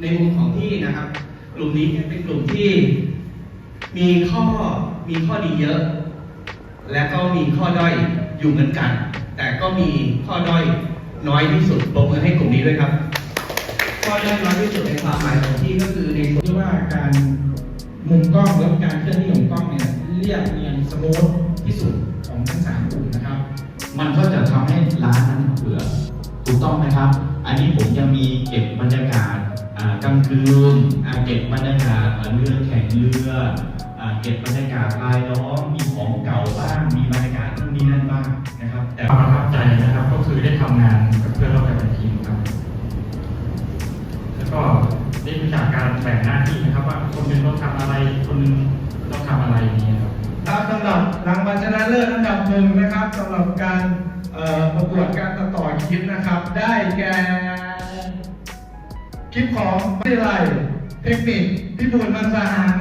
ในมุมของพี่นะครับ กลุ่มนี้เนี่ยเป็นกลุ่มที่มีข้อมีข้อดีเยอะ และก็มีข้อด้อยอยู่เหมือนกัน แต่ก็มีข้อด้อยน้อยที่สุดปรบมือให้กลุ่มนี้ด้วยครับ ข้อด้อยน้อยที่สุดในความหมายของพี่ก็คือในส่วนที่ว่าการมุมกล้องและการเคลื่อนที่ของกล้องเนี่ยเรียบเนียนสมูทที่สุดของทั้งสามกลุ่มนะครับ มันก็จะทำให้ร้านนั้นเบื่อถูกต้องไหมครับ อันนี้ผมยังมีเก็บบรรยากาศอ่า กลางคืนเก็บบรรยากาศเรือแข่งเรือเก็บบรรยากาศลายล้อมมีของเก่าบ้าง มีบรรยากาศนู่นนี่นั่นบ้างนะครับ แต่ความประทับใจนะครับก็คือได้ทำงานกับเพื่อนร่วมกันเป็นทีมครับ แล้วก็ได้รู้จักการแบ่งหน้าที่นะครับ ว่าคนหนึงต้องทำอะไร คนนึงต้องทำอะไรอย่างนี้ครับครับสำหรับรางวัลชนะเลิศอันดับหนึ่งนะครับสำหรับการประกวดการตัดต่อคลิปนะครับ ได้แก่ คลิปของวิทยาลัยเทคนิคพิบูลมังสาหาร